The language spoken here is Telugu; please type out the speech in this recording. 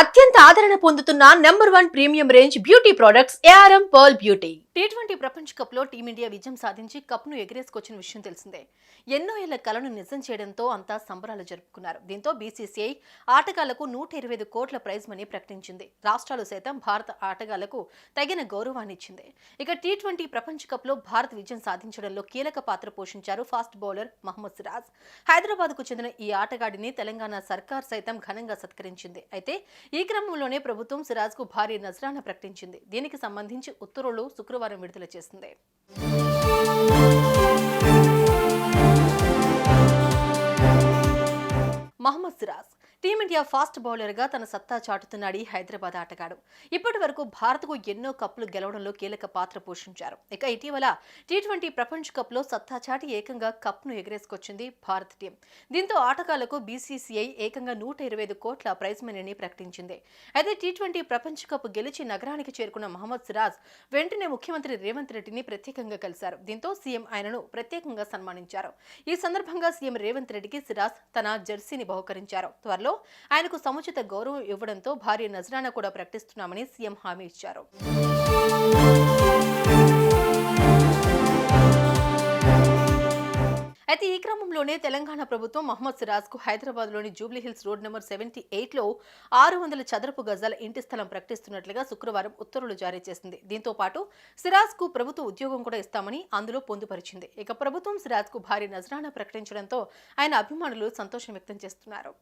అత్యంత ఆదరణ పొందుతున్న number one premium range beauty products ARM pearl beauty. T twenty ప్రపంచ కప్లో టీమిండియా విజయం సాధించి కప్ను ఎగిరేసుకొచ్చిన విషయం తెలిసిందే. ఎన్నో ఏళ్ళ కలను నిజం చేయడంతో అంతా సంబరాలు జరుపుకున్నారు. దీంతో బీసీసీఐ ఆటగాళ్ళకు నూట ఇరవై ఐదు కోట్ల ప్రైజ్ మనీ ప్రకటించింది. రాష్ట్రాలు సైతం భారత ఆటగాళ్ళకు తగిన గౌరవాన్ని ఇచ్చింది. ఇక టీ ట్వంటీ ప్రపంచ కప్లో భారత్ విజయం సాధించడంలో కీలక పాత్ర పోషించారు ఫాస్ట్ బౌలర్ మహమ్మద్ సిరాజ్. హైదరాబాద్కు చెందిన ఈ ఆటగాడిని తెలంగాణ సర్కార్ సైతం ఘనంగా సత్కరించింది. అయితే ఈ క్రమంలోనే ప్రభుత్వం సిరాజ్కు భారీ నజరాన ప్రకటించింది. దీనికి సంబంధించి ఉత్తర్వులు శుక్రవారం విడుదల చేసింది Mohammed Siraj team India fast బౌలర్గా తన సత్తా చాటుతున్నాడు ఈ హైదరాబాద్ ఆటగాడు. ఇప్పటి వరకు భారత్కు ఎన్నో కప్పులు గెలవడంలో కీలక పాత్ర పోషించారు. ఇక ఇటీవల టీ ట్వంటీ ప్రపంచ కప్లో సత్తా చాటి ఏకంగా కప్ను ఎగరేసుకొచ్చింది భారత్ టీం. దీంతో ఆటగాళ్ళకు బీసీసీఐ ఏకంగా నూట ఇరవై ఐదు కోట్ల ప్రైజ్ మనీని ప్రకటించింది. అయితే టీ ట్వంటీ ప్రపంచ కప్ గెలిచి నగరానికి చేరుకున్న మహమ్మద్ సిరాజ్ వెంటనే ముఖ్యమంత్రి రేవంత్ రెడ్డిని ప్రత్యేకంగా కలిశారు. దీంతో సీఎం ఆయనను ప్రత్యేకంగా సన్మానించారు. ఈ సందర్భంగా సీఎం రేవంత్ రెడ్డికి సిరాజ్ తన జెర్సీని బహుకరించారు. త్వరలో ఆయనకు సముచిత గౌరవం ఇవ్వడంతో భారీ నజరాన కూడా ప్రకటిస్తున్నామని సీఎం హామీ ఇచ్చారు. అయితే ఈ క్రమంలోనే తెలంగాణ ప్రభుత్వం మహమ్మద్ సిరాజ్కు హైదరాబాద్లోని Jubilee Hills road number seventy ఎయిట్లో ఆరు వందల చదరపు గజాల ఇంటి స్థలం ప్రకటిస్తున్నట్లుగా శుక్రవారం ఉత్తర్వులు జారీ చేసింది. దీంతో పాటు సిరాజ్కు ప్రభుత్వ ఉద్యోగం కూడా ఇస్తామని అందులో పొందుపరిచింది. ఇక ప్రభుత్వం సిరాజ్కు భారీ నజరానా ప్రకటించడంతో ఆయన అభిమానులు సంతోషం వ్యక్తం చేస్తున్నారు.